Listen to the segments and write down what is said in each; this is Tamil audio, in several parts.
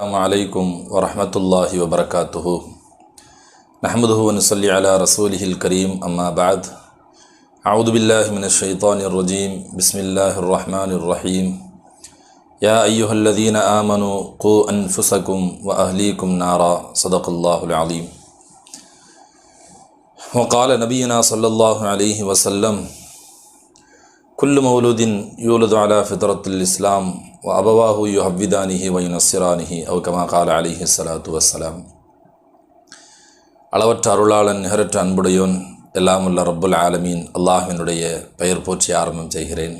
السلام عليكم ورحمة الله وبركاته. نحمده ونصلي على رسوله الكريم أما بعد. أعوذ بالله من الشيطان الرجيم. بسم الله الرحمن الرحيم. يا أيها الذين آمنوا قوا أنفسكم وأهليكم نارا. صدق الله العظيم. وقال نبينا صلى الله عليه وسلم كل مولود يولد على فطرة الإسلام அபவாஹு யு ஹவ்விதானிஹி வயு நசிரானிஹி அவ் கமா கால அலிஹி சலாத்து வசலாம் அளவற்ற அருளாளன் நிகரற்ற அன்புடையோன் எல்லாம் உள்ள ரப்புல் ஆலமீன் அல்லாஹினுடைய பெயர் போற்றி ஆரம்பம் செய்கிறேன்.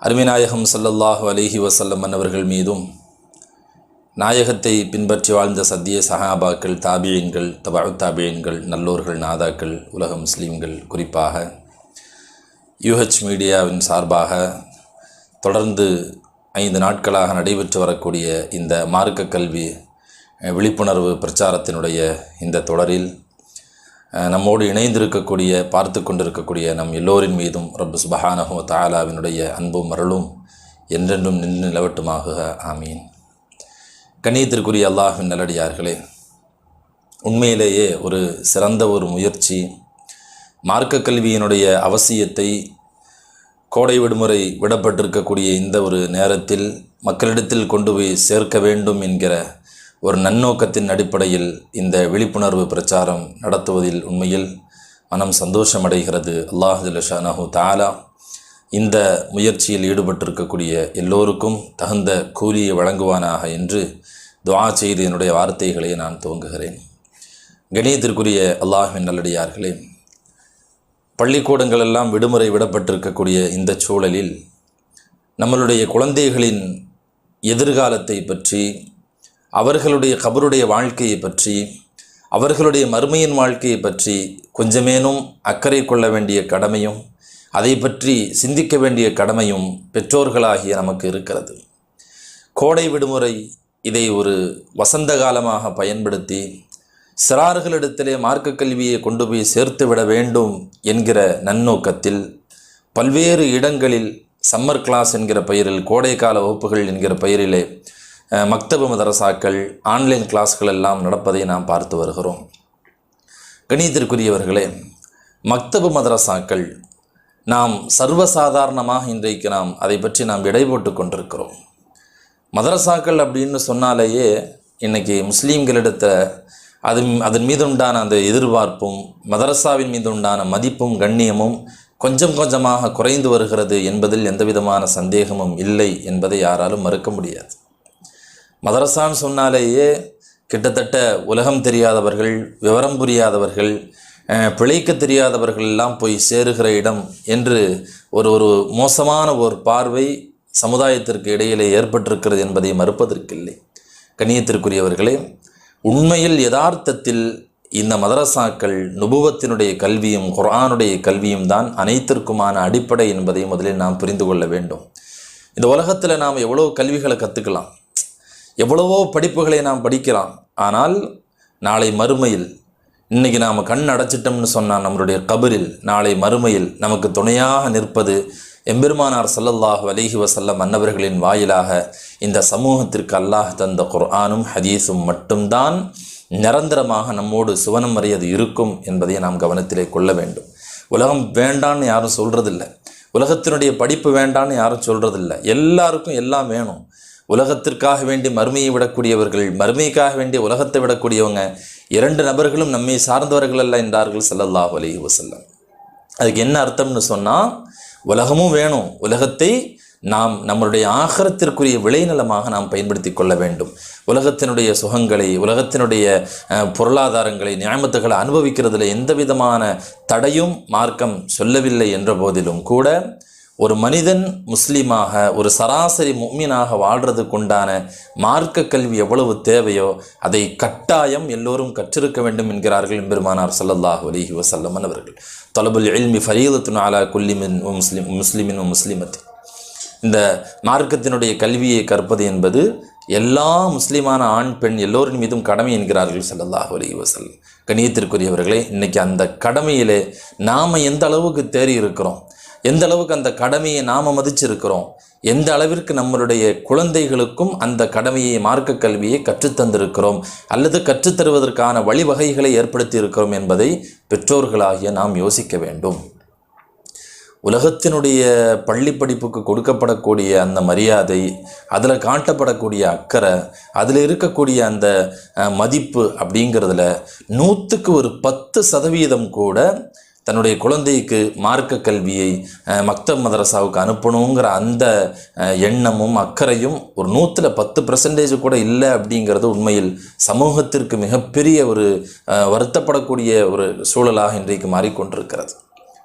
அருமைநாயகம் சல்லல்லாஹு அலிஹி வசல்லம் மன்னவர்கள் மீதும் நாயகத்தை பின்பற்றி வாழ்ந்த சத்திய சஹாபாக்கள் தாபியன்கள் தபாழ் தாபியன்கள் நல்லோர்கள் நாதாக்கள் உலக முஸ்லீம்கள் குறிப்பாக யூஹெச் மீடியாவின் சார்பாக தொடர்ந்து ஐந்து நாட்களாக நடைபெற்று வரக்கூடிய இந்த மார்க்க கல்வி விழிப்புணர்வு பிரச்சாரத்தினுடைய இந்த தொடரில் நம்மோடு இணைந்திருக்கக்கூடிய பார்த்து கொண்டிருக்கக்கூடிய நம் எல்லோரின் மீதும் ரப்பு சுபஹானஹோ தாலாவினுடைய அன்பும் அருளும் என்றென்றும் நின்று நிலவட்டுமாக. ஆமீன். கண்ணியத்திற்குரிய அல்லாஹின் நல்லடியார்களே உண்மையிலேயே ஒரு சிறந்த ஒரு முயற்சி மார்க்க கல்வியினுடைய அவசியத்தை கோடை விடுமுறை விடப்பட்டிருக்கக்கூடிய இந்த ஒரு நேரத்தில் மக்களிடத்தில் கொண்டு போய் சேர்க்க வேண்டும் என்கிற ஒரு நன்னோக்கத்தின் அடிப்படையில் இந்த விழிப்புணர்வு பிரச்சாரம் நடத்துவதில் உண்மையில் மனம் சந்தோஷமடைகிறது. அல்லாஹ் தாலா இந்த முயற்சியில் ஈடுபட்டிருக்கக்கூடிய எல்லோருக்கும் தகுந்த கூலியை வழங்குவானாக என்று துவா செய்து என்னுடைய வார்த்தைகளை நான் துவங்குகிறேன். கணியத்திற்குரிய அல்லாஹின் நல்லடியார்களே பள்ளிக்கூடங்கள் எல்லாம் விடுமுறை விடப்பட்டிருக்கக்கூடிய இந்த சூழலில் நம்மளுடைய குழந்தைகளின் எதிர்காலத்தை பற்றி அவர்களுடைய கபருடைய வாழ்க்கையை பற்றி அவர்களுடைய மறுமையின் வாழ்க்கையை பற்றி கொஞ்சமேனும் அக்கறை கொள்ள வேண்டிய கடமையும் அதை பற்றி சிந்திக்க வேண்டிய கடமையும் பெற்றோர்களாகிய நமக்கு இருக்கிறது. கோடை விடுமுறை இதை ஒரு வசந்த காலமாக பயன்படுத்தி சிறார்களிடத்திலே மார்க்க கல்வியை கொண்டு போய் சேர்த்து விட வேண்டும் என்கிற நன்னோக்கத்தில் பல்வேறு இடங்களில் சம்மர் கிளாஸ் என்கிற பெயரில் கோடைக்கால வகுப்புகள் என்கிற பெயரிலே மக்தபு மதரசாக்கள் ஆன்லைன் கிளாஸ்கள் எல்லாம் நடப்பதை நாம் பார்த்து வருகிறோம். கணியத்திற்குரியவர்களே மக்தபு மதரசாக்கள் நாம் சர்வசாதாரணமாக இன்றைக்கு நாம் அதை பற்றி நாம் விடை போட்டு கொண்டிருக்கிறோம். மதரசாக்கள் அப்படின்னு சொன்னாலேயே இன்னைக்கு முஸ்லீம்களிடத்தில் அது அதன் மீது உண்டான அந்த எதிர்பார்ப்பும் மதரசாவின் மீது உண்டான மதிப்பும் கண்ணியமும் கொஞ்சம் கொஞ்சமாக குறைந்து வருகிறது என்பதில் எந்தவிதமான சந்தேகமும் இல்லை என்பதை யாராலும் மறுக்க முடியாது. மதரசான்னு சொன்னாலேயே கிட்டத்தட்ட உலகம் தெரியாதவர்கள் விவரம் புரியாதவர்கள் பிழைக்க தெரியாதவர்கள் எல்லாம் போய் சேருகிற இடம் என்று ஒரு ஒரு மோசமான ஒரு பார்வை சமுதாயத்திற்கு இடையிலே ஏற்பட்டிருக்கிறது என்பதை மறுப்பதற்கில்லை. கண்ணியத்திற்குரியவர்களே உண்மையில் யதார்த்தத்தில் இந்த மதரசாக்கள் நுபுவத்தினுடைய கல்வியும் குரானுடைய கல்வியும் தான் அனைத்திற்குமான அடிப்படை என்பதை முதலில் நாம் புரிந்து கொள்ள வேண்டும். இந்த உலகத்தில் நாம் எவ்வளோ கல்விகளை கற்றுக்கலாம் எவ்வளவோ படிப்புகளை நாம் படிக்கலாம் ஆனால் நாளை மறுமையில் இன்னைக்கு நாம் கண் அடைச்சிட்டோம்னு சொன்னால் நம்மளுடைய கபரில் நாளை மறுமையில் நமக்கு துணையாக நிற்பது எம்பெருமானார் சல்லல்லாஹ் அலிஹி வசல்லம் அன்னவர்களின் வாயிலாக இந்த சமூகத்திற்கு அல்லாஹ் தந்த குர்ஆனும் ஹதீஸும் மட்டும்தான் நிரந்தரமாக நம்மோடு சுவனம் அறியது இருக்கும் என்பதை நாம் கவனத்திலே கொள்ள வேண்டும். உலகம் வேண்டான்னு யாரும் சொல்கிறதில்ல உலகத்தினுடைய படிப்பு வேண்டான்னு யாரும் சொல்கிறதில்ல எல்லாருக்கும் எல்லாம் வேணும். உலகத்திற்காக வேண்டி மறுமையை விடக்கூடியவர்கள் மறுமைக்காக வேண்டிய உலகத்தை விடக்கூடியவங்க இரண்டு நபர்களும் நம்மை சார்ந்தவர்கள் அல்ல என்றார்கள் சல்லல்லாஹ் அலைஹி வசல்லம் அதுக்கு என்ன அர்த்தம்னு சொன்னால் உலகமும் வேணும். உலகத்தை நாம் நம்மளுடைய ஆகரத்திற்குரிய விளைநிலமாக நாம் பயன்படுத்தி கொள்ள வேண்டும். உலகத்தினுடைய சுகங்களை உலகத்தினுடைய பொருளாதாரங்களை நியாமத்துகளை அனுபவிக்கிறதுல எந்த விதமான தடையும் மார்க்கம் சொல்லவில்லை என்ற போதிலும் கூட ஒரு மனிதன் முஸ்லீமாக ஒரு சராசரி முக்மீனாக வாழ்கிறதுக்கு உண்டான மார்க்க கல்வி எவ்வளவு தேவையோ அதை கட்டாயம் எல்லோரும் கற்றிருக்க வேண்டும் என்கிறார்கள் பெருமானார் சல்லல்லாஹ் அலிஹி வசல்லமன் அவர்கள். தொலபுல் எல்மி ஃபரீதத்துன் அலா குல்லிமின் முஸ்லிம் முஸ்லிமின் முஸ்லிமத் இந்த மார்க்கத்தினுடைய கல்வியை கற்பது என்பது எல்லா முஸ்லீமான ஆண் பெண் எல்லோரின் மீதும் கடமை என்கிறார்கள் ஸல்லல்லாஹு அலி வசல் கணியத்திற்குரியவர்களே இன்னைக்கு அந்த கடமையிலே நாம் எந்த அளவுக்கு தேறி இருக்கிறோம்? எந்த அளவுக்கு அந்த கடமையை நாம் மதிச்சிருக்கிறோம்? எந்த அளவிற்கு நம்மளுடைய குழந்தைகளுக்கும் அந்த கடமையை மார்க்க கல்வியை கற்றுத்தந்திருக்கிறோம்? அல்லது கற்றுத்தருவதற்கான வழிவகைகளை ஏற்படுத்தி இருக்கிறோம் என்பதை பெற்றோர்களாகிய நாம் யோசிக்க வேண்டும். உலகத்தினுடைய பள்ளி படிப்புக்கு கொடுக்கப்படக்கூடிய அந்த மரியாதை அதில் காட்டப்படக்கூடிய அக்கறை அதில் இருக்கக்கூடிய அந்த அஹ், மதிப்பு அப்படிங்கிறதுல நூற்றுக்கு ஒரு பத்து சதவீதம் கூட தன்னுடைய குழந்தைக்கு மார்க்க கல்வியை மக்தப் மதரசாவுக்கு அனுப்பணுங்கிற அந்த எண்ணமும் அக்கறையும் ஒரு நூற்றில் பத்து பர்சன்டேஜ் கூட இல்லை அப்படிங்கிறது உண்மையில் சமூகத்திற்கு மிகப்பெரிய ஒரு வருத்தப்படக்கூடிய ஒரு சூழலாக இன்றைக்கு மாறிக்கொண்டிருக்கிறது.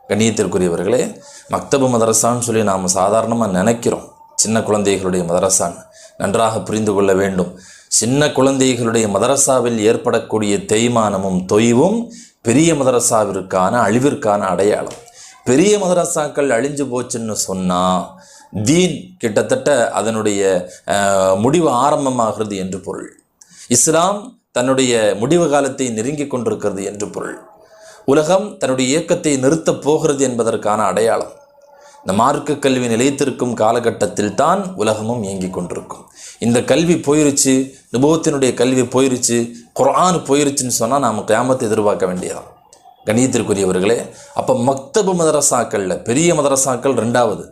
கண்ணியத்திற்குரியவர்களே மக்தபு மதரசான்னு சொல்லி நாம் சாதாரணமாக நினைக்கிறோம். சின்ன குழந்தைகளுடைய மதரசான்னு. நன்றாக புரிந்து கொள்ள வேண்டும். சின்ன குழந்தைகளுடைய மதரசாவில் ஏற்படக்கூடிய தேய்மானமும் தொய்வும் பெரிய மதரசாவிற்கான அழிவிற்கான அடையாளம். பெரிய மதரசாக்கள் அழிஞ்சு போச்சுன்னு சொன்னால் தீன் கிட்டத்தட்ட அதனுடைய முடிவு ஆரம்பமாகிறது என்று பொருள். இஸ்லாம் தன்னுடைய முடிவு காலத்தை நெருங்கிக் கொண்டிருக்கிறது என்று பொருள். உலகம் தன்னுடைய இயக்கத்தை நிறுத்தப் போகிறது என்பதற்கான அடையாளம். இந்த மார்க்க கல்வி நிலைத்திருக்கும் காலகட்டத்தில் தான் உலகமும் இயங்கிக் கொண்டிருக்கும். இந்த கல்வி போயிருச்சு நுபவத்தினுடைய கல்வி போயிருச்சு குரான் போயிருச்சுன்னு சொன்னால் நாம் கிராமத்தை எதிர்பார்க்க வேண்டியதான் கணியத்திற்குரியவர்களே அப்போ மக்தபு மதரசாக்களில் பெரிய மதரசாக்கள் ரெண்டாவது.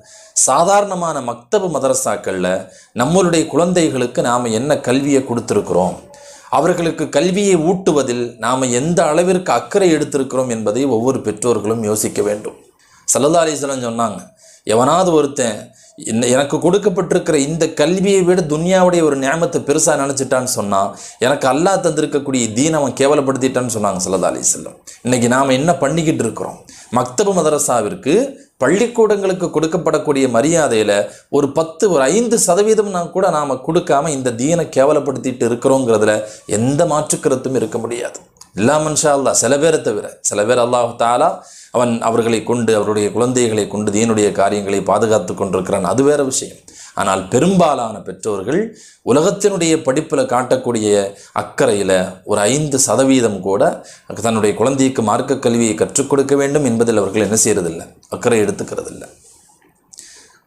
சாதாரணமான மக்தபு மதரசாக்களில் நம்மளுடைய குழந்தைகளுக்கு நாம் என்ன கல்வியை கொடுத்துருக்குறோம்? அவர்களுக்கு கல்வியை ஊட்டுவதில் நாம் எந்த அளவிற்கு அக்கறை எடுத்திருக்கிறோம் என்பதை ஒவ்வொரு பெற்றோர்களும் யோசிக்க வேண்டும். சல்லல்லா அலிஸ்லாம் சொன்னாங்க எவனாவது ஒருத்தன் இந்த எனக்கு கொடுக்கப்பட்டிருக்கிற இந்த கல்வியை விட துன்யாவுடைய ஒரு நியமத்தை பெருசாக நினச்சிட்டான்னு சொன்னால் எனக்கு அல்லாஹ் தந்திருக்கக்கூடிய தீன் அவன் கேவலப்படுத்திட்டான்னு சொன்னாங்க சல்லா அலி செல்லம் இன்னைக்கு நாம் என்ன பண்ணிக்கிட்டு இருக்கிறோம்? மக்தபு மதரசாவிற்கு பள்ளிக்கூடங்களுக்கு கொடுக்கப்படக்கூடிய மரியாதையில் ஒரு பத்து ஒரு ஐந்து சதவீதம் நான் கூட நாம் கொடுக்காம இந்த தீனை கேவலப்படுத்திட்டு இருக்கிறோங்கிறதுல எந்த மாற்றுக்கருத்தும் இருக்க முடியாது. இல்லா மனுஷா அல்லா சில பேரை தவிர சில பேர் அல்லாஹ் தாலா அவன் அவர்களை கொண்டு அவருடைய குழந்தைகளை கொண்டு தீனுடைய காரியங்களை பாதுகாத்து கொண்டிருக்கிறான். அது வேற விஷயம். ஆனால் பெரும்பாலான பெற்றோர்கள் உலகத்தினுடைய படிப்பில் காட்டக்கூடிய அக்கறையில் ஒரு ஐந்து சதவீதம் கூட தன்னுடைய குழந்தைக்கு மார்க்க கல்வியை கற்றுக் கொடுக்க வேண்டும் என்பதில் அவர்கள் என்ன செய்யறதில்லை? அக்கறை எடுத்துக்கிறதில்லை.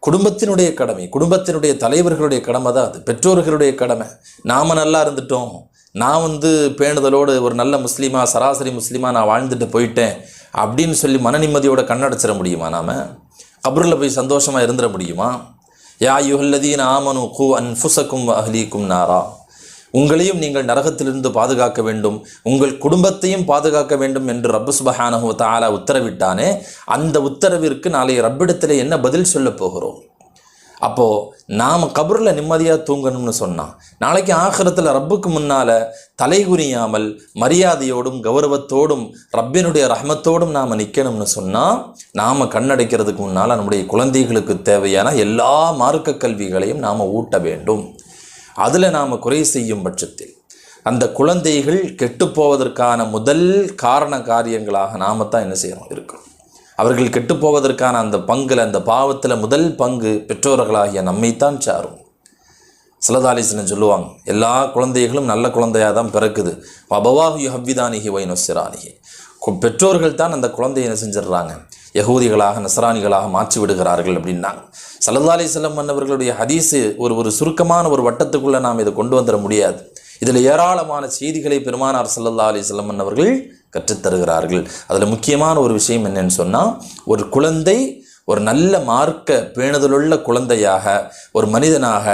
குடும்பத்தினுடைய கடமை குடும்பத்தினுடைய தலைவர்களுடைய கடமை தான் அது. பெற்றோர்களுடைய கடமை. நாம நல்லா இருந்துட்டோம். நான் வந்து பேணுதலோடு ஒரு நல்ல முஸ்லீமா சராசரி முஸ்லீமா நான் வாழ்ந்துட்டு போயிட்டேன் அப்படின்னு சொல்லி மன நிம்மதியோட கண்ணடைச்சிட முடியுமா நாம்? கபரில் போய் சந்தோஷமாக இருந்துட முடியுமா? யா யுஹல்லதீன் ஆமனு கு அன்ஃபுசக்கும் அஹ்லீக்கும் நாரா. உங்களையும் நீங்கள் நரகத்திலிருந்து பாதுகாக்க வேண்டும். உங்கள் குடும்பத்தையும் பாதுகாக்க வேண்டும் என்று ரப்பு சுபஹானஹு தாலா உத்தரவிட்டானே. அந்த உத்தரவிற்கு நாளை ரப்பிடத்தில் என்ன பதில் சொல்லப் போகிறோம்? அப்போ நாம் கபரில் நிம்மதியாக தூங்கணும்னு சொன்னான் நாளைக்கு ஆகிரத்தில் ரப்புக்கு முன்னால தலைகுனியாமல் மரியாதையோடும் கௌரவத்தோடும் ரப்பினுடைய ரஹமத்தோடும் நாம் நிற்கணும்னு சொன்னால் நாம் கண்ணடைக்கிறதுக்கு முன்னால் நம்முடைய குழந்தைகளுக்கு தேவையான எல்லா மார்க்க கல்விகளையும் நாம் ஊட்ட வேண்டும். அதில் நாம் குறை செய்யும் பட்சத்தில் அந்த குழந்தைகள் கெட்டுப்போவதற்கான முதல் காரண காரியங்களாக நாம தான் என்ன செய்யறோம்? இருக்கிறோம் அவர்கள் கெட்டுப்போவதற்கான அந்த பங்கில் அந்த பாவத்தில் முதல் பங்கு பெற்றோர்களாகிய நம்மைத்தான் சாரும். சிலதாலிசன் சொல்லுவாங்க எல்லா குழந்தைகளும் நல்ல குழந்தையாக தான் பிறக்குது. அபவாஹு யுஹவ்விதானிகி வைனொசிரானிகி பெற்றோர்கள் தான் அந்த குழந்தையை என்ன செஞ்சிடுறாங்க? யகூதிகளாக நசரானிகளாக மாற்றி விடுகிறார்கள் அப்படின்னாங்க. சல்லல்லா செல்லம் மன்னவர்களுடைய ஹதீஸு ஒரு ஒரு சுருக்கமான ஒரு வட்டத்துக்குள்ளே நாம் இதை கொண்டு வந்துட முடியாது. இதில் ஏராளமான செய்திகளை பெருமானார் சல்லல்லா அலிஸ்லம் மன்னவர்கள் கற்றுத்தருகிறார்கள். அதில் முக்கியமான ஒரு விஷயம் என்னன்னு சொன்னால் ஒரு குழந்தை ஒரு நல்ல மார்க்க பேணுதலுள்ள குழந்தையாக ஒரு மனிதனாக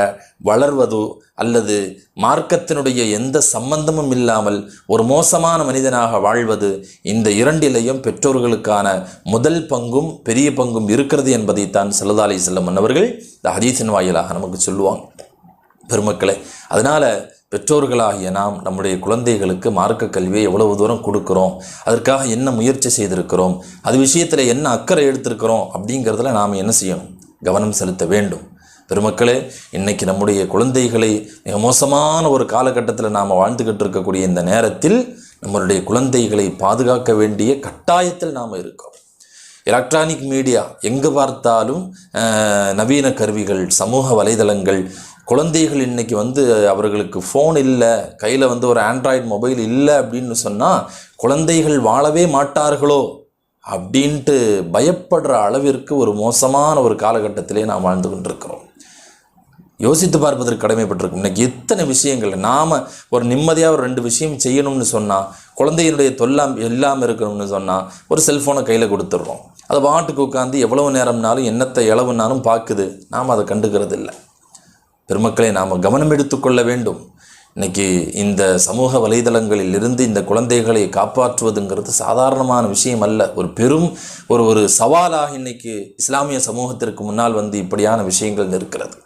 வளர்வது அல்லது மார்க்கத்தினுடைய எந்த சம்பந்தமும் இல்லாமல் ஒரு மோசமான மனிதனாக வாழ்வது இந்த இரண்டிலையும் பெற்றோர்களுக்கான முதல் பங்கும் பெரிய பங்கும் இருக்கிறது என்பதைத்தான் சல்லா அலி செல்லம் அவர்கள் இந்த ஹதீசின் வாயிலாக நமக்கு சொல்லுவாங்க. பெருமக்களே அதனால் பெற்றோர்களாகிய நாம் நம்முடைய குழந்தைகளுக்கு மார்க்க கல்வியை எவ்வளவு தூரம் கொடுக்குறோம்? அதற்காக என்ன முயற்சி செய்திருக்கிறோம்? அது விஷயத்தில் என்ன அக்கறை எடுத்திருக்கிறோம்? அப்படிங்கிறதுல நாம் என்ன செய்யணும்? கவனம் செலுத்த வேண்டும். பெருமக்களே இன்னைக்கு நம்முடைய குழந்தைகளை மிக மோசமான ஒரு காலகட்டத்தில் நாம் வாழ்ந்துக்கிட்டு இருக்கக்கூடிய இந்த நேரத்தில் நம்மளுடைய குழந்தைகளை பாதுகாக்க வேண்டிய கட்டாயத்தில் நாம் இருக்கோம். எலக்ட்ரானிக் மீடியா எங்கு பார்த்தாலும் நவீன கருவிகள் சமூக வலைதளங்கள் குழந்தைகள் இன்னைக்கு வந்து அவர்களுக்கு ஃபோன் இல்லை கையில் வந்து ஒரு ஆண்ட்ராய்டு மொபைல் இல்லை அப்படின்னு சொன்னால் குழந்தைகள் வாழவே மாட்டார்களோ அப்படின்ட்டு பயப்படுற அளவிற்கு ஒரு மோசமான ஒரு காலகட்டத்திலே நாம் வாழ்ந்து கொண்டிருக்கிறோம். யோசித்து பார்ப்பதற்கு கடமைப்பட்டிருக்கும். இன்றைக்கி இத்தனை விஷயங்கள் நாம் ஒரு நிம்மதியாக ஒரு ரெண்டு விஷயம் செய்யணும்னு சொன்னால் குழந்தையினுடைய தொல்லாம் இல்லாமல் இருக்கணும்னு சொன்னால் ஒரு செல்ஃபோனை கையில் கொடுத்துட்றோம். அது பாட்டுக்கு உட்காந்து எவ்வளவு நேரம்னாலும் என்னத்தை இளவுனாலும் பார்க்குது. நாம் அதை கண்டுக்கிறது இல்லை பெருமக்களை நாம் கவனம் எடுத்துக்கொள்ள வேண்டும். இன்னைக்கு இந்த சமூக வலைதளங்களில் இருந்து இந்த குழந்தைகளை காப்பாற்றுவதுங்கிறது சாதாரணமான விஷயம் அல்ல. ஒரு பெரும் ஒரு ஒரு சவாலாக இன்னைக்கு இஸ்லாமிய சமூகத்திற்கு முன்னால் வந்து இப்படியான விஷயங்கள் இருக்கிறது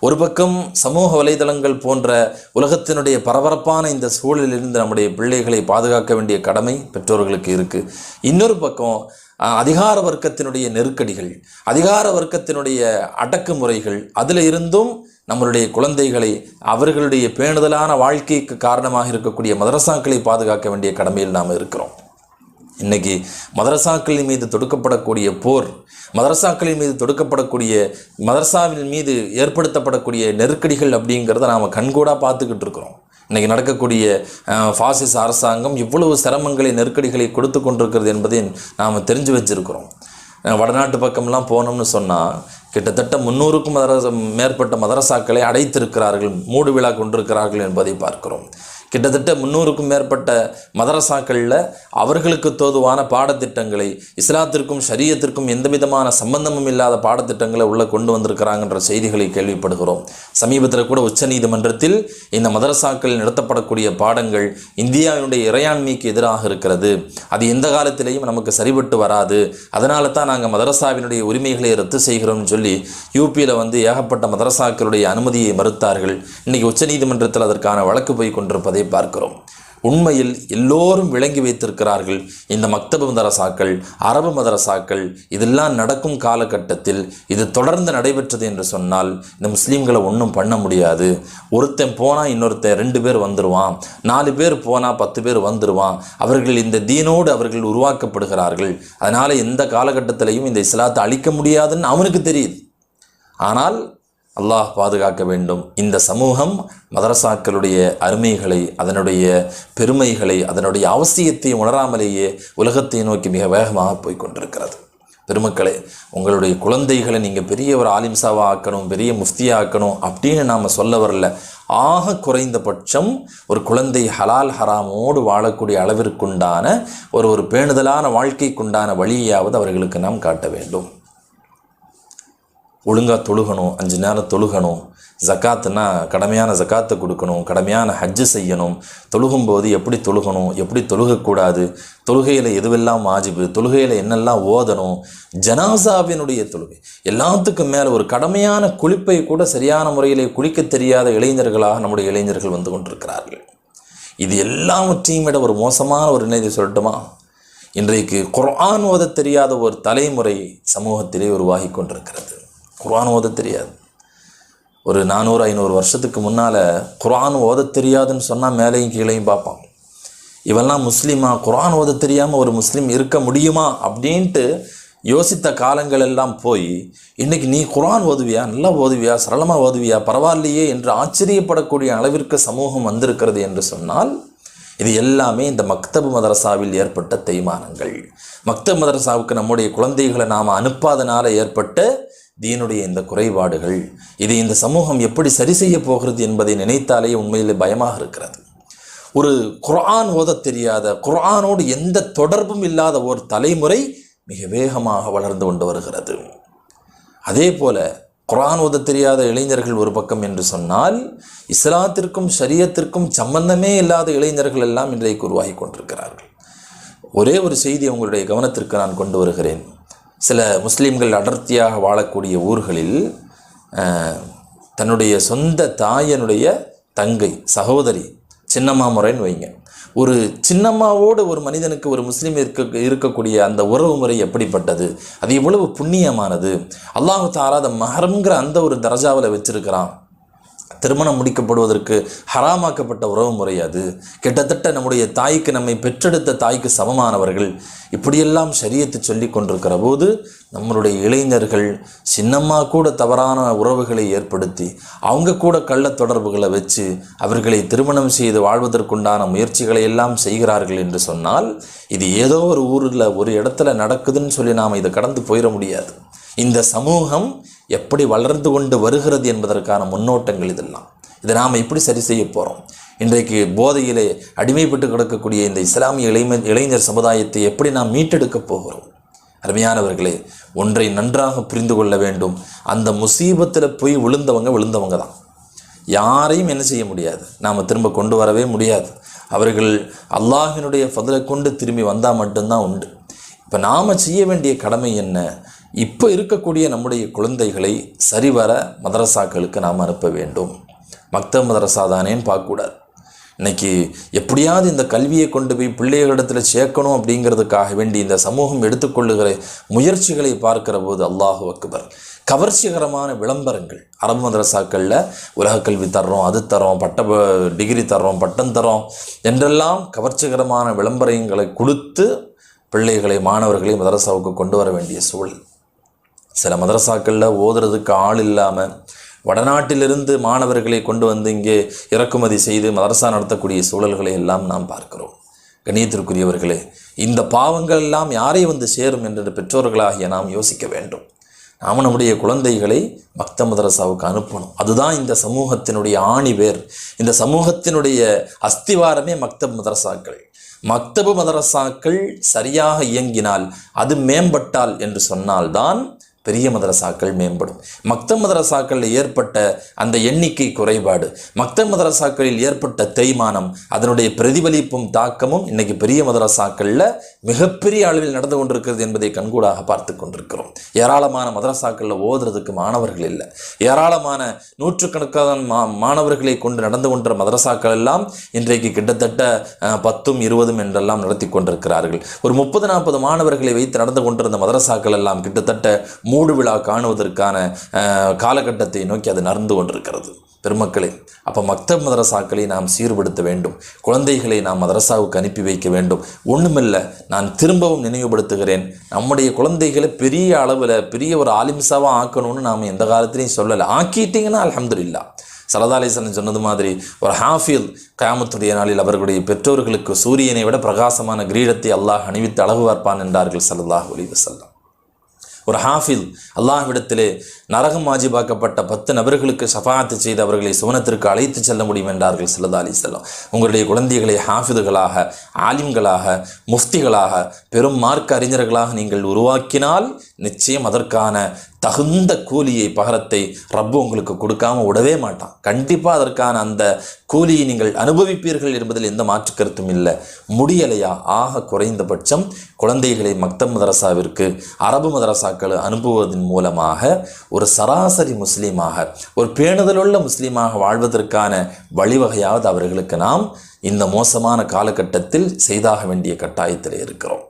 ஒரு பக்கம் சமூக வலைதளங்கள் போன்ற உலகத்தினுடைய பரபரப்பான இந்த சூழலிலிருந்து நம்முடைய பிள்ளைகளை பாதுகாக்க வேண்டிய கடமை பெற்றோர்களுக்கு இருக்குது இன்னொரு பக்கம் அதிகார வர்க்கத்தினுடைய நெருக்கடிகள் அதிகார வர்க்கத்தினுடைய அடக்குமுறைகள் அதில் இருந்தும் நம்மளுடைய குழந்தைகளை அவர்களுடைய பேணுதலான வாழ்க்கைக்கு காரணமாக இருக்கக்கூடிய மதரசாக்களை பாதுகாக்க வேண்டிய கடமையில் நாம் இருக்கிறோம். இன்னைக்கு மதரசாக்களின் மீது தொடுக்கப்படக்கூடிய போர் மதரசாக்களின் மீது தொடுக்கப்படக்கூடிய மதரசாவின் மீது ஏற்படுத்தப்படக்கூடிய நெருக்கடிகள் அப்படிங்கிறத நாம் கண்கூடாக பார்த்துக்கிட்டு இருக்கிறோம். இன்றைக்கி நடக்கக்கூடிய ஃபாசிஸ் அரசாங்கம் இவ்வளவு சிரமங்களை நெருக்கடிகளை கொடுத்து கொண்டிருக்கிறது என்பதை நாம் தெரிஞ்சு வச்சிருக்கிறோம். வடநாட்டு பக்கம்லாம் போனோம்னு சொன்னால் கிட்டத்தட்ட முன்னூறுக்கும் மதரச மேற்பட்ட மதரசாக்களை அடைத்திருக்கிறார்கள் மூடு விழா கொண்டிருக்கிறார்கள் என்பதை பார்க்கிறோம். கிட்டத்தட்ட முந்நூறுக்கும் மேற்பட்ட மதரசாக்களில் அவர்களுக்கு தோதுவான பாடத்திட்டங்களை இஸ்லாத்திற்கும் ஷரியத்திற்கும் எந்த விதமான சம்பந்தமும் இல்லாத பாடத்திட்டங்களை உள்ளே கொண்டு வந்திருக்கிறாங்கன்ற செய்திகளை கேள்விப்படுகிறோம். சமீபத்தில் கூட உச்சநீதிமன்றத்தில் இந்த மதரசாக்களில் நடத்தப்படக்கூடிய பாடங்கள் இந்தியாவினுடைய இறையாண்மைக்கு எதிராக இருக்கிறது. அது எந்த காலத்திலேயும் நமக்கு சரிபட்டு வராது. அதனால தான் நாங்கள் மதரசாவினுடைய உரிமைகளை ரத்து செய்கிறோம்னு சொல்லி யூபியில் வந்து ஏகப்பட்ட மதரசாக்களுடைய அனுமதியை மறுத்தார்கள். இன்றைக்கி உச்சநீதிமன்றத்தில் அதற்கான வழக்கு போய் கொண்டிருப்பதை பார்க்கிறோம். உண்மையில் எல்லோரும் விளங்கி வைத்திருக்கிறார்கள். இந்த மக்தப மதரசாக்கள் அரபு மதரசாக்கள் இதெல்லாம் நடக்கும் காலகட்டத்தில் இது தொடர்ந்து நடைபெற்றது என்று சொன்னால் இந்த முஸ்லீம்களை ஒன்றும் பண்ண முடியாது. ஒருத்தன் போனால் இன்னொருத்தன் ரெண்டு பேர் வந்துடுவான் நாலு பேர் போனால் பத்து பேர் வந்துடுவான் அவர்கள் இந்த தீனோடு அவர்கள் உருவாக்கப்படுகிறார்கள். அதனால் எந்த காலகட்டத்திலையும் இந்த இஸ்லாத்தை அழிக்க முடியாதுன்னு அவனுக்கு தெரியுது. ஆனால் அல்லாஹ் பாதுகாக்க வேண்டும். இந்த சமூகம் மதரசாக்களுடைய அருமைகளை அதனுடைய பெருமைகளை அதனுடைய அவசியத்தை உணராமலேயே உலகத்தை நோக்கி மிக வேகமாக போய்கொண்டிருக்கிறது பெருமக்களே உங்களுடைய குழந்தைகளை நீங்கள் பெரிய ஒரு ஆலிம்சாவா ஆக்கணும் பெரிய முஃப்தியா ஆக்கணும் அப்படின்னு நாம் சொல்ல வரல. ஆக குறைந்தபட்சம் ஒரு குழந்தை ஹலால் ஹராமோடு வாழக்கூடிய அளவிற்குண்டான ஒரு ஒரு பேணுதலான வாழ்க்கைக்குண்டான வழியாவது அவர்களுக்கு நாம் காட்ட வேண்டும். ஒழுங்காக தொழுகணும் அஞ்சு நேரம் தொழுகணும் ஜக்காத்துனா கடமையான ஜக்காத்தை கொடுக்கணும் கடமையான ஹஜ்ஜு செய்யணும். தொழுகும்போது எப்படி தொழுகணும் எப்படி தொழுகக்கூடாது தொழுகையில் எதுவெல்லாம் வாஜிபு தொழுகையில் என்னெல்லாம் ஓதணும் ஜனாசாவினுடைய தொழுகை. எல்லாத்துக்கும் மேலே ஒரு கடமையான குளிப்பை கூட சரியான முறையிலே குளிக்க தெரியாத இளைஞர்களாக நம்முடைய இளைஞர்கள் வந்து கொண்டிருக்கிறார்கள். இது எல்லாவற்றையும் விட ஒரு மோசமான ஒரு நிலையை சொல்லட்டுமா? இன்றைக்கு குர்ஆன் ஓத தெரியாத ஒரு தலைமுறை சமூகத்திலே உருவாகி கொண்டிருக்கிறது. குர்ஆன் ஓத தெரியாது. ஒரு நானூறு ஐநூறு வருஷத்துக்கு முன்னால் குர்ஆன் ஓத தெரியாதுன்னு சொன்னால் மேலேயும் கீழேயும் பார்ப்பான். இவெல்லாம் முஸ்லீமா? குரான் ஓத தெரியாமல் ஒரு முஸ்லீம் இருக்க முடியுமா? அப்படின்ட்டு யோசித்த காலங்கள் எல்லாம் போய் இன்றைக்கி நீ குரான் ஓதுவியா? நல்லா ஓதுவியா? சரளமாக ஓதுவியா? பரவாயில்லையே என்று ஆச்சரியப்படக்கூடிய அளவிற்கு சமூகம் வந்திருக்கிறது என்று சொன்னால் இது எல்லாமே இந்த மக்தபு மதரசாவில் ஏற்பட்ட தேய்மானங்கள். மக்தப் மதரசாவுக்கு நம்முடைய குழந்தைகளை நாம் அனுப்பாதனால் ஏற்பட்ட தீனுடைய இந்த குறைபாடுகள் இது இந்த சமூகம் எப்படி சரி செய்ய போகிறது என்பதை நினைத்தாலே உண்மையில் பயமாக இருக்கிறது. ஒரு குரான் ஓத தெரியாத குரானோடு எந்த தொடர்பும் இல்லாத ஒரு தலைமுறை மிக வேகமாக வளர்ந்து கொண்டு வருகிறது. அதே போல குரான் ஓத தெரியாத இளைஞர்கள் ஒரு பக்கம் என்று சொன்னால் இஸ்லாத்திற்கும் ஷரியத்திற்கும் சம்பந்தமே இல்லாத இளைஞர்கள் எல்லாம் இன்றைக்கு உருவாகி கொண்டிருக்கிறார்கள். ஒரே ஒரு செய்தி உங்களுடைய கவனத்திற்கு நான் கொண்டு வருகிறேன். சில முஸ்லீம்கள் அடர்த்தியாக வாழக்கூடிய ஊர்களில் தன்னுடைய சொந்த தாயனுடைய தங்கை சகோதரி சின்னம்மா முறைன்னு வைங்க. ஒரு சின்னம்மாவோடு ஒரு மனிதனுக்கு ஒரு முஸ்லீம் இருக்க இருக்கக்கூடிய அந்த உறவு முறை எப்படிப்பட்டது? அது எவ்வளவு புண்ணியமானது? அல்லாஹு தாராத மகரம்ங்கிற மஹரம்ங்கிற அந்த ஒரு தரஜாவில் வச்சுருக்கிறான். திருமணம் முடிக்கப்படுவதற்கு ஹராமாக்கப்பட்ட உறவு முறை அது. கிட்டத்தட்ட நம்முடைய தாய்க்கு நம்மை பெற்றெடுத்த தாய்க்கு சமமானவர்கள் இப்படியெல்லாம் சரியத்தை சொல்லி கொண்டிருக்கிற போது நம்மளுடைய இளைஞர்கள் சின்னம்மா கூட தவறான உறவுகளை ஏற்படுத்தி அவங்க கூட கள்ள தொடர்புகளை வச்சு அவர்களை திருமணம் செய்து வாழ்வதற்குண்டான முயற்சிகளை எல்லாம் செய்கிறார்கள் என்று சொன்னால் இது ஏதோ ஒரு ஊரில் ஒரு இடத்துல நடக்குதுன்னு சொல்லி நாம் இதை கடந்து போயிட முடியாது. இந்த சமூகம் எப்படி வளர்ந்து கொண்டு வருகிறது என்பதற்கான முன்னோட்டங்கள் இதெல்லாம். இதை நாம் எப்படி சரி செய்ய போகிறோம் இன்றைக்கு போதையிலே அடிமைப்பட்டு கிடக்கக்கூடிய இந்த இஸ்லாமிய இளைஞ இளைஞர் சமுதாயத்தை எப்படி நாம் மீட்டெடுக்கப் போகிறோம்? அருமையானவர்களே ஒன்றை நன்றாக புரிந்து கொள்ள வேண்டும். அந்த முசீபத்தில் போய் விழுந்தவங்க விழுந்தவங்க தான். யாரையும் என்ன செய்ய முடியாது. நாம் திரும்ப கொண்டு வரவே முடியாது. அவர்கள் அல்லாஹினுடைய பதிலை கொண்டு திரும்பி வந்தால் மட்டும்தான் உண்டு. இப்போ நாம் செய்ய வேண்டிய கடமை என்ன? இப்போ இருக்கக்கூடிய நம்முடைய குழந்தைகளை சரிவர மதரசாக்களுக்கு நாம் அனுப்ப வேண்டும். மக்த மதரசா தானேன்னு பார்க்கக்கூடாது. இன்னைக்கு எப்படியாவது இந்த கல்வியை கொண்டு போய் பிள்ளைகளிடத்தில் சேர்க்கணும் அப்படிங்கிறதுக்காக வேண்டி இந்த சமூகம் எடுத்துக்கொள்ளுகிற முயற்சிகளை பார்க்கிற போது அல்லாஹு அக்பர். கவர்ச்சிகரமான விளம்பரங்கள். அரபு மதரசாக்களில் உலக கல்வி தர்றோம் அது தரோம் பட்ட டிகிரி தர்றோம் பட்டம் தரோம் என்றெல்லாம் கவர்ச்சிகரமான விளம்பரங்களை கொடுத்து பிள்ளைகளை மாணவர்களை மதரசாவுக்கு கொண்டு வர வேண்டிய சூழல். சில மதரசாக்களில் ஓதுறதுக்கு ஆள் இல்லாமல் வடநாட்டிலிருந்து மாணவர்களை கொண்டு வந்து இங்கே இறக்குமதி செய்து மதரசா நடத்தக்கூடிய சூழல்களை எல்லாம் நாம் பார்க்கிறோம். கணியத்திற்குரியவர்களே இந்த பாவங்கள் எல்லாம் யாரை வந்து சேரும் என்று பெற்றோர்களாகிய நாம் யோசிக்க வேண்டும். நாம் நம்முடைய குழந்தைகளை பக்த மதரசாவுக்கு அனுப்பணும். அதுதான் இந்த சமூகத்தினுடைய ஆணி வேர் இந்த சமூகத்தினுடைய அஸ்திவாரமே மக்தப் மதரசாக்கள். மக்தபு மதரசாக்கள் சரியாக இயங்கினால் அது மேம்பட்டால் என்று சொன்னால்தான் பெரிய மதரசாக்கள் மேம்படும். மக்த மதரசாக்களில் ஏற்பட்ட அந்த எண்ணிக்கை குறைபாடு மக்த மதரசாக்களில் ஏற்பட்ட தேய்மானம் அதனுடைய பிரதிபலிப்பும் தாக்கமும் இன்னைக்கு பெரிய மதரசாக்களில் மிகப்பெரிய அளவில் நடந்து கொண்டிருக்கிறது என்பதை கண்கூடாக பார்த்து கொண்டிருக்கிறோம். ஏராளமான மதரசாக்களில் ஓதுறதுக்கு மாணவர்கள் இல்லை. ஏராளமான நூற்றுக்கணக்கான மா மாணவர்களை கொண்டு நடந்து கொண்ட மதரசாக்கள் எல்லாம் இன்றைக்கு கிட்டத்தட்ட பத்தும் இருபதும் என்றெல்லாம் நடத்தி கொண்டிருக்கிறார்கள். ஒரு முப்பது நாற்பது மாணவர்களை வைத்து நடந்து கொண்டிருந்த மதரசாக்கள் எல்லாம் கிட்டத்தட்ட மூடு விழா காணுவதற்கான காலகட்டத்தை நோக்கி அது நடந்து கொண்டிருக்கிறது. பெருமக்களே அப்போ மக்தப் மதரசாக்களை நாம் சீர்படுத்த வேண்டும். குழந்தைகளை நாம் மதரசாவுக்கு அனுப்பி வைக்க வேண்டும். ஒன்றுமில்லை நான் திரும்பவும் நினைவுபடுத்துகிறேன். நம்முடைய குழந்தைகளை பெரிய அளவில் பெரிய ஒரு ஆலிம்சாவாக ஆக்கணும்னு நாம் எந்த காலத்திலையும் சொல்லலை. ஆக்கிட்டீங்கன்னா இல்லா சலதாலேசனம் சொன்னது மாதிரி ஒரு ஹாஃபில் கயாமத்துடைய நாளில் அவர்களுடைய பெற்றோர்களுக்கு சூரியனை விட பிரகாசமான கிரீடத்தை அல்லாஹ் அணிவித்து அழகு பார்ப்பான் என்றார்கள் சல்லாஹ் அலைஹி வஸல்லம். ஒரு ஹாஃபில் அல்லாஹ்விடத்திலே நரகம் வாஜிபாக்கப்பட்ட பத்து நபர்களுக்கு சஃபாத்து செய்து அவர்களை சுவனத்திற்கு அழைத்து செல்ல முடியும் என்றார்கள் சல்லா அலி செல்லம் உங்களுடைய குழந்தைகளை ஹாஃபிதுகளாக ஆலிம்களாக முஃப்திகளாக பெரும் மார்க்க அறிஞர்களாக நீங்கள் உருவாக்கினால் நிச்சயம் அதற்கான தகுந்த கூலியை பகரத்தை ரப்பு உங்களுக்கு கொடுக்காம விடவே மாட்டான். கண்டிப்பாக அதற்கான அந்த கூலியை நீங்கள் அனுபவிப்பீர்கள் என்பதில் எந்த மாற்று கருத்தும் இல்லை. முடியலையா? ஆக குறைந்தபட்சம் குழந்தைகளை மக்தம் மதரசாவிற்கு அரபு மதரசாக்கள் அனுப்புவதன் மூலமாக ஒரு சராசரி முஸ்லீமாக ஒரு பேணுதலுள்ள முஸ்லீமாக வாழ்வதற்கான வழிவகையாவது அவர்களுக்கு நாம் இந்த மோசமான காலகட்டத்தில் செய்தாக வேண்டிய கட்டாயத்தில் இருக்கிறோம்.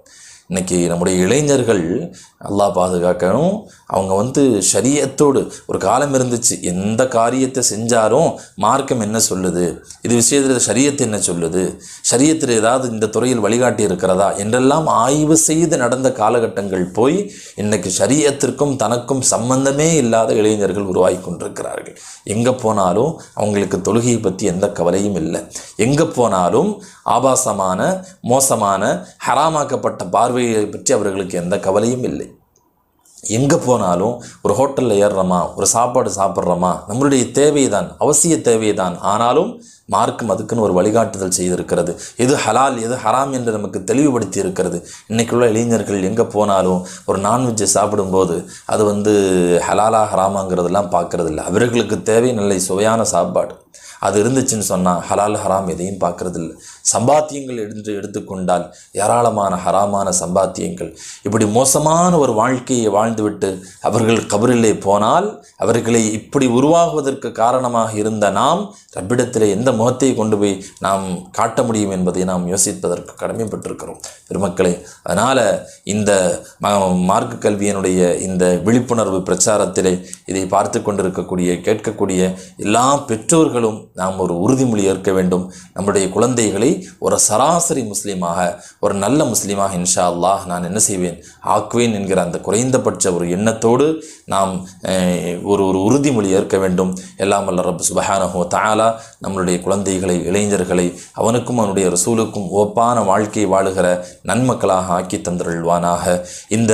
இன்னைக்கு நம்முடைய இளைஞர்கள் எல்லா பாதுகாக்கணும். அவங்க வந்து ஷரியத்தோடு ஒரு காலம் இருந்துச்சு. எந்த காரியத்தை செஞ்சாலும் மார்க்கம் என்ன சொல்லுது? இது விஷயத்தில் ஷரியத்து என்ன சொல்லுது? ஷரியத்தில் ஏதாவது இந்த துறையில் வழிகாட்டி இருக்கிறதா? என்றெல்லாம் ஆய்வு செய்து நடந்த காலகட்டங்கள் போய் இன்றைக்கு ஷரியத்திற்கும் தனக்கும் சம்பந்தமே இல்லாத இளைஞர்கள் உருவாகி கொண்டிருக்கிறார்கள். எங்கே போனாலும் அவங்களுக்கு தொழுகையை பற்றி எந்த கவலையும் இல்லை. எங்கே போனாலும் ஆபாசமான மோசமான ஹராமாக்கப்பட்ட பார்வையை பற்றி அவர்களுக்கு எந்த கவலையும் இல்லை. எங்கே போனாலும் ஒரு ஹோட்டலில் ஏறுறோமா? ஒரு சாப்பாடு சாப்பிட்றோமா? நம்மளுடைய தேவை தான் அவசிய தேவை தான் ஆனாலும் மார்க்கும் அதுக்குன்னு ஒரு வழிகாட்டுதல் செய்திருக்கிறது. எது ஹலால் எது ஹராம் என்று நமக்கு தெளிவுபடுத்தி இருக்கிறது இன்றைக்குள்ள இளைஞர்கள் எங்கே போனாலும் ஒரு நான்வெஜ்ஜை சாப்பிடும்போது அது வந்து ஹலாலா ஹராமாங்கிறதெல்லாம் பார்க்கறது இல்லை அவர்களுக்கு தேவை நல்ல சுவையான சாப்பாடு. அது இருந்துச்சுன்னு சொன்னால் ஹலால் ஹராம் எதையும் பார்க்குறதில்ல. சம்பாத்தியங்கள் என்று எடுத்துக்கொண்டால் ஏராளமான ஹராமான சம்பாத்தியங்கள். இப்படி மோசமான ஒரு வாழ்க்கையை வாழ்ந்துவிட்டு அவர்கள் கபரிலே போனால் அவர்களை இப்படி உருவாகுவதற்கு காரணமாக இருந்த நாம் ரப்பிடத்திலே எந்த முகத்தை கொண்டு போய் நாம் காட்ட முடியும் என்பதை நாம் யோசிப்பதற்கு கடமைப்பட்டிருக்கிறோம். பெருமக்களே அதனால் இந்த மார்க்க கல்வியினுடைய இந்த விழிப்புணர்வு பிரச்சாரத்திலே இதை பார்த்து கொண்டிருக்கக்கூடிய கேட்கக்கூடிய எல்லா பெற்றோர்களும் நாம் ஒரு உறுதிமொழி ஏற்க வேண்டும். நம்முடைய குழந்தைகளை ஒரு சராசரி முஸ்லீமாக ஒரு நல்ல முஸ்லீமாக இன்ஷா அல்லாஹ் நான் என்ன செய்வேன்? ஆக்குவேன் என்கிற அந்த குறைந்தபட்ச ஒரு எண்ணத்தோடு நாம் ஒரு ஒரு உறுதிமொழி ஏற்க வேண்டும். எல்லாம் அல்ல ரப் சுபஹானஹோ தாலா நம்மளுடைய குழந்தைகளை இளைஞர்களை அவனுக்கும் அவனுடைய ரசூலுக்கும் ஒப்பான வாழ்க்கை வாழுகிற நன்மக்களாக ஆக்கி தந்தருள்வானாக. இந்த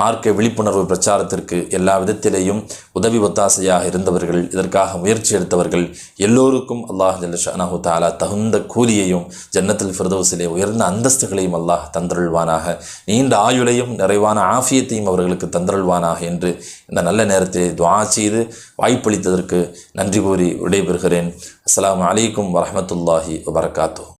மார்க்க விழிப்புணர்வு பிரச்சாரத்திற்கு எல்லா விதத்திலேயும் உதவி ஒத்தாசையாக இருந்தவர்கள் இதற்காக முயற்சி எடுத்தவர்கள் எல்லோருக்கும் அல்லாஹ் ஜல்லஷானஹு தாலா தகுந்த கூலியையும் ஜன்னத்தில் ஃபிரதோசிலே உயர்ந்த அந்தஸ்துகளையும் அல்லாஹ் தந்தருள்வானாக. நீண்ட ஆயுளையும் நிறைவான ஆஃபியத்தையும் அவர்களுக்கு தந்தருள்வானாக என்று இந்த நல்ல நேரத்தை துவா செய்து வாய்ப்பளித்ததற்கு நன்றி கூறி விடைபெறுகிறேன். அஸ்லாம் அலைக்கும் வரமத்துல்லாஹி வபரகாத்துஹு.